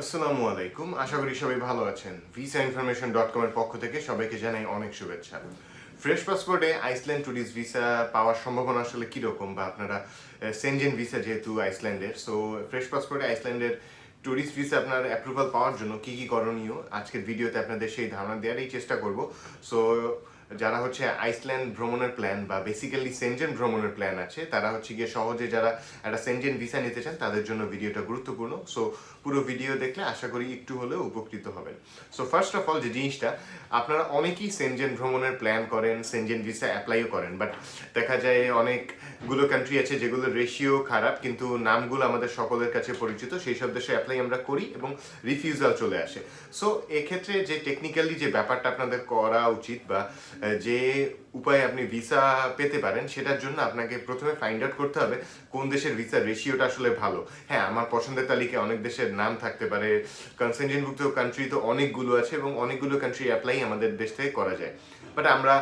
আসসালামু আলাইকুম। আশা করি সবাই ভালো আছেন। ভিসা ইনফরমেশন ডট কমের পক্ষ থেকে সবাইকে জানাই অনেক শুভেচ্ছা। ফ্রেশ পাসপোর্টে আইসল্যান্ড ট্যুরিস্ট ভিসা পাওয়ার সম্ভাবনা আসলে কীরকম বা আপনারা সেনজেন ভিসা যেহেতু আইসল্যান্ডের সো ফ্রেশ পাসপোর্টে আইসল্যান্ডের ট্যুরিস্ট ভিসা আপনার অ্যাপ্রুভাল পাওয়ার জন্য কী কী করণীয়? আজকের ভিডিওতে আপনাদের সেই ধারণা দেওয়ারই চেষ্টা করব। সো যারা হচ্ছে আইসল্যান্ড ভ্রমণের প্ল্যান বা বেসিক্যালি সেনজেন ভ্রমণের প্ল্যান আছে, তারা হচ্ছে গিয়ে সহজে যারা একটা সেনজেন ভিসা নিতে চান, তাদের জন্য ভিডিওটা গুরুত্বপূর্ণ। সো পুরো ভিডিও দেখলে আশা করি একটু হলেও উপকৃত হবেন। সো ফার্স্ট অফ অল যে জিনিসটা, আপনারা অনেকেই সেনজেন ভ্রমণের প্ল্যান করেন সেনজেন ভিসা অ্যাপ্লাইও করেন বাট দেখা যায় অনেকগুলো কান্ট্রি আছে যেগুলোর রেশিও খারাপ, কিন্তু নামগুলো আমাদের সকলের কাছে পরিচিত, সেই সব দেশে অ্যাপ্লাই আমরা করি এবং রিফিউজাল চলে আসে। সো এক্ষেত্রে যে টেকনিক্যালি যে ব্যাপারটা আপনাদের করা উচিত বা যে উপায়ে আপনি ভিসা পেতে পারেন, সেটার জন্য আপনাকে প্রথমে ফাইন্ড আউট করতে হবে কোন দেশের ভিসা রেশিওটা আসলে ভালো। হ্যাঁ আমার পছন্দের তালিকায় অনেক দেশের নাম থাকতে পারে কনসেনজেনভুক্ত কান্ট্রি তো অনেকগুলো আছে এবং অনেকগুলো কান্ট্রি অ্যাপ্লাই আমাদের দেশ থেকে করা যায়। বাট আমরা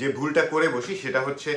যে ভুলটা করে বসি সেটা হচ্ছে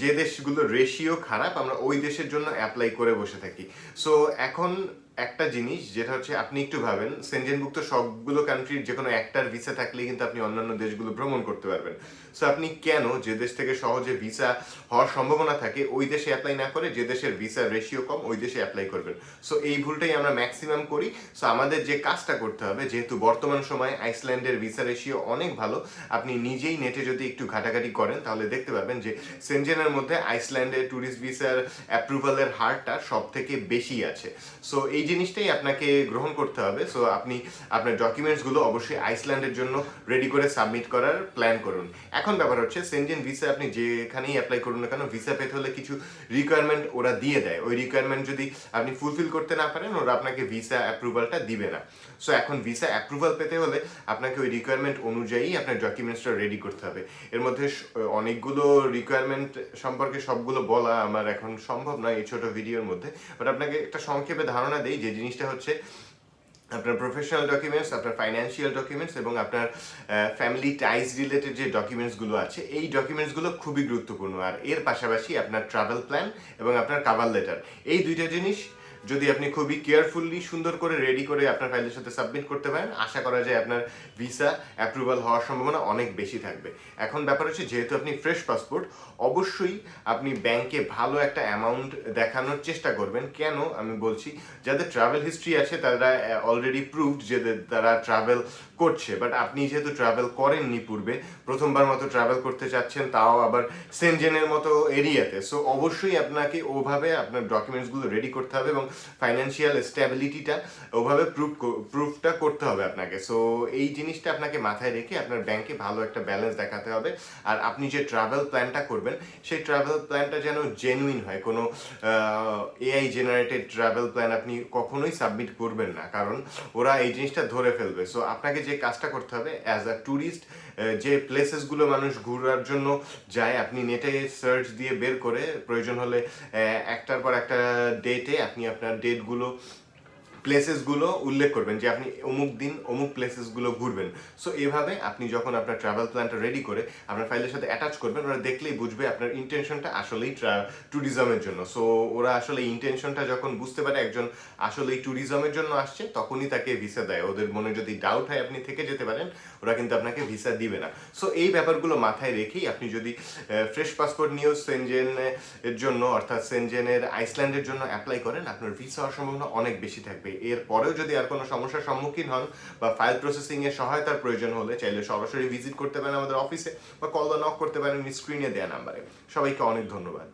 যে দেশগুলো রেশিও খারাপ, আমরা ওই দেশের জন্য অ্যাপ্লাই করে বসে থাকি। সো এখন একটা জিনিস যেটা হচ্ছে আপনি একটু ভাবেন সেনজেনভুক্ত সবগুলো কান্ট্রির যে কোনো একটার ভিসা থাকলেই কিন্তু আপনি অন্যান্য দেশগুলো ভ্রমণ করতে পারবেন। সো আপনি কেন যে দেশ থেকে সহজে ভিসা হওয়ার সম্ভাবনা থাকে, ওই দেশে অ্যাপ্লাই না করে যে দেশের ভিসা রেশিও কম, ওই দেশে অ্যাপ্লাই করবেন। সো এই ভুলটাই আমরা ম্যাক্সিমাম করি। সো আমাদের যে কাজটা করতে হবে, যেহেতু বর্তমান সময়ে আইসল্যান্ডের ভিসা রেশিও অনেক ভালো, আপনি নিজেই নেটে যদি একটু ঘাটাঘাটি করেন, তাহলে দেখতে পারবেন যে সেনজেনের মধ্যে আইসল্যান্ডের ট্যুরিস্ট ভিসার অ্যাপ্রুভালের হারটা সব থেকে বেশি আছে। সো এই জিনিসটাই আপনাকে গ্রহণ করতে হবে। সো আপনি আপনার ডকুমেন্টসগুলো অবশ্যই আইসল্যান্ডের জন্য রেডি করে সাবমিট করার প্ল্যান করুন। এখন ব্যাপার হচ্ছে সেনজেন ভিসা আপনি যেখানেই অ্যাপ্লাই করুন না কেন ভিসা পেতে হলে কিছু রিকোয়ারমেন্ট ওরা দিয়ে দেয়। ওই রিকোয়ারমেন্ট যদি আপনি ফুলফিল করতে না পারেন, ওরা আপনাকে ভিসা অ্যাপ্রুভালটা দিবে না। সো এখন ভিসা অ্যাপ্রুভাল পেতে হলে আপনাকে ওই রিকোয়ারমেন্ট অনুযায়ী আপনার ডকুমেন্টসটা রেডি করতে হবে। এর মধ্যে অনেকগুলো রিকোয়ারমেন্ট সম্পর্কে সবগুলো বলা আমার এখন সম্ভব নয় এই ছোট ভিডিওর মধ্যে। বাট আপনাকে একটা সংক্ষেপে ধারণা দেই যে জিনিসটা হচ্ছে, আপনার প্রফেশনাল ডকুমেন্টস আপনার ফাইন্যান্সিয়াল ডকুমেন্টস এবং আপনার ফ্যামিলি টাইজ রিলেটেড যে ডকুমেন্টসগুলো আছে, এই ডকুমেন্টসগুলো খুবই গুরুত্বপূর্ণ। আর এর পাশাপাশি আপনার ট্রাভেল প্ল্যান এবং আপনার কাভার লেটার এই দুইটা জিনিস যদি আপনি খুবই কেয়ারফুললি সুন্দর করে রেডি করে আপনার ফাইলের সাথে সাবমিট করতে পারেন, আশা করা যায় আপনার ভিসা অ্যাপ্রুভাল হওয়ার সম্ভাবনা অনেক বেশি থাকবে। এখন ব্যাপার হচ্ছে, যেহেতু আপনি ফ্রেশ পাসপোর্ট অবশ্যই আপনি ব্যাংকে ভালো একটা অ্যামাউন্ট দেখানোর চেষ্টা করবেন। কেন? আমি বলছি, যাদের ট্রাভেল হিস্ট্রি আছে, তারা অলরেডি প্রুভড যে তারা ট্রাভেল করছে। বাট আপনি যেহেতু ট্রাভেল করেননি পূর্বে, প্রথমবার মতো ট্রাভেল করতে চাচ্ছেন, তাও আবার সেনজেনের মতো এরিয়াতে সো অবশ্যই আপনাকে ওভাবে আপনার ডকুমেন্টসগুলো রেডি করতে হবে এবং ফাইন্যান্সিয়াল স্ট্যাবিলিটিটা ওভাবে প্রুফ প্রুফটা করতে হবে আপনাকে। সো এই জিনিসটা আপনাকে মাথায় রেখে আপনার ব্যাংকে ভালো একটা ব্যালেন্স দেখাতে হবে। আর আপনি যে ট্রাভেল প্ল্যানটা করবেন, সেই ট্রাভেল প্ল্যানটা যেন জেনুইন হয়। কোনো এআই জেনারেটেড ট্রাভেল প্ল্যান আপনি কখনোই সাবমিট করবেন না। কারণ ওরা এই জিনিসটা ধরে ফেলবে। সো আপনাকে যে কাজটা করতে হবে অ্যাজ আ ট্যুরিস্ট যে প্লেসেসগুলো মানুষ ঘুরার জন্য যায়, আপনি নেটে সার্চ দিয়ে বের করে, প্রয়োজন হলে একটার পর একটা ডেটে আপনি আপনার ডেটগুলো প্লেসেসগুলো উল্লেখ করবেন যে আপনি অমুক দিন অমুক প্লেসেসগুলো ঘুরবেন। সো এভাবে আপনি যখন আপনার ট্রাভেল প্ল্যানটা রেডি করে আপনার ফাইলের সাথে অ্যাটাচ করবেন, ওরা দেখলেই বুঝবে আপনার ইন্টেনশনটা আসলেই ট্যুরিজমের জন্য। সো ওরা আসলে ইন্টেনশনটা যখন বুঝতে পারে একজন আসলেই ট্যুরিজমের জন্য আসছে, তখনই তাকে ভিসা দেয়। ওদের মনে যদি ডাউট হয় আপনি থেকে যেতে পারেন, ওরা কিন্তু আপনাকে ভিসা দিবে না। সো এই ব্যাপারগুলো মাথায় রেখেই আপনি যদি ফ্রেশ পাসপোর্ট নিয়েও সেনজেন এর জন্য অর্থাৎ সেনজেনের আইসল্যান্ডের জন্য অ্যাপ্লাই করেন, আপনার ভিসা হওয়ার সম্ভাবনা অনেক বেশি থাকবে। এর পরেও যদি আর কোনো সমস্যার সম্মুখীন হন বা ফাইল প্রসেসিং এর সহায়তার প্রয়োজন হলে চাইলে সরাসরি ভিজিট করতে পারেন আমাদের অফিসে বা কল বা নক করতে পারেন স্ক্রিনে দেওয়া নাম্বারে সবাইকে অনেক ধন্যবাদ।